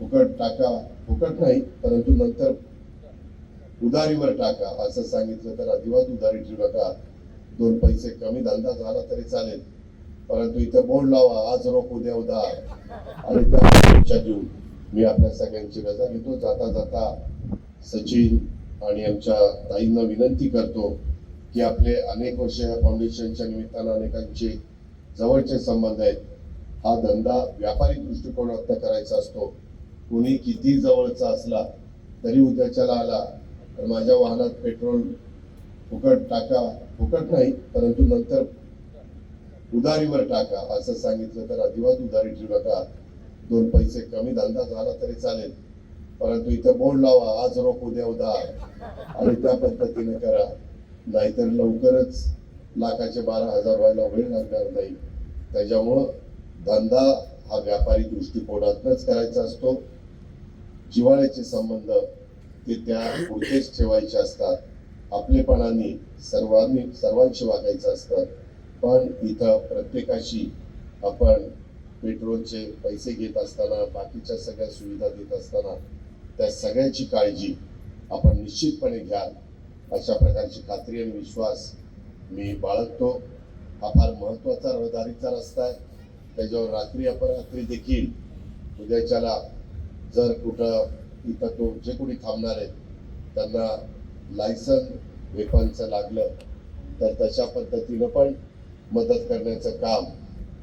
फुकट टाका. फुकट नाही परंतु नंतर उधारीवर टाका. असं सांगितलं तर अजिबात उधारी ठेवू नका. दोन पैसे कमी धंदा झाला तरी चालेल. परंतु इथं बोर्ड लावा आज रोख उद्या उधार. आणि त्या शुभेच्छा देऊन मी आपल्या सगळ्यांची रजा घेतो. जाता जाता सचिन आणि आमच्या ताईंना विनंती करतो की आपले अनेक वर्ष या फाउंडेशनच्या निमित्तानं अनेकांचे जवळचे संबंध आहेत. हा धंदा व्यापारिक दृष्टिकोनातनं करायचा असतो. कोणी किती जवळचा असला तरी उद्याच्याला आला. तर माझ्या वाहनात पेट्रोल फुकट टाका. फुकट नाही परंतु नंतर उधारीवर टाका असं सांगितलं तर अजिबात उधारी ठेवू नका. दोन पैसे कमी धंदा झाला तरी चालेल परंतु इथं बोर्ड लावा आज रोख उद्या उधार. आणि त्या पद्धतीने करा. नाहीतर लवकरच लाखाचे बारा हजार व्हायला वेळ लागणार नाही. त्याच्यामुळं धंदा हा व्यापारी दृष्टिकोनातनच करायचा असतो. जिव्हाळ्याचे संबंध ते त्या पुढेच ठेवायचे असतात. आपलेपणाने सर्वांनी सर्वांशी वागायचं असतं. पण इथं प्रत्येकाशी आपण पेट्रोलचे पैसे घेत असताना बाकीच्या सगळ्या सुविधा देत असताना त्या सगळ्याची काळजी आपण निश्चितपणे घ्याल. अशा प्रकारची खात्री आणि विश्वास मी बाळगतो. हा फार महत्त्वाचा रहदारीचा रस्ता आहे. त्याच्यावर रात्री अपरात्री देखील उद्याच्याला जर कुठं इथं तो जे कोणी थांबणार आहेत त्यांना लायसन वेपनचं लागलं तर तशा पद्धतीनं पण मदत करण्याचं काम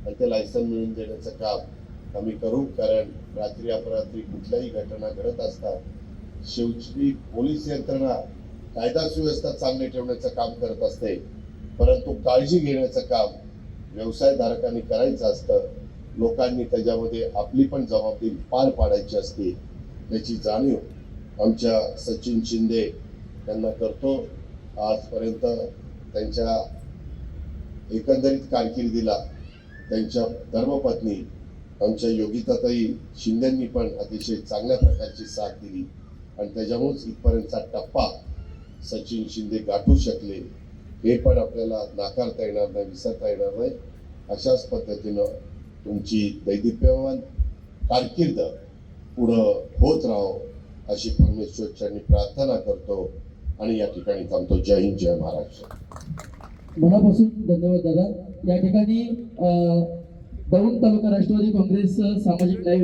आणि ते लायसन मिळवून देण्याचं काम आम्ही करू. कारण रात्री अपरात्री कुठल्याही घटना घडत असतात शेवटी पोलीस यंत्रणा कायदा सुव्यवस्था चांगली ठेवण्याचं काम करत असते परंतु काळजी घेण्याचं काम व्यवसायधारकांनी करायचं असतं. लोकांनी त्याच्यामध्ये आपली पण जबाबदारी पार पाडायची असते याची जाणीव आमच्या सचिन शिंदे यांना करतो. आजपर्यंत त्यांच्या एकंदरीत कारकिर्दीला त्यांच्या धर्मपत्नी आमच्या योगिताताई शिंदेंनी पण अतिशय चांगल्या प्रकारची साथ दिली. आणि त्याच्यामुळेच इथपर्यंतचा टप्पा सचिन शिंदे गाठू शकले. हे पण आपल्याला नाकारता येणार नाही विसरता येणार नाही. अशाच पद्धतीनं तुमची दैदिप्यवान कारकीर्द पुढं होत राहो अशी परमेश्वरच्यांनी प्रार्थना करतो आणि या ठिकाणी थांबतो. जय हिंद जय महाराष्ट्र. मनापासून धन्यवाद दादा. या ठिकाणी दौंड तालुका राष्ट्रवादी काँग्रेस सामाजिक न्याय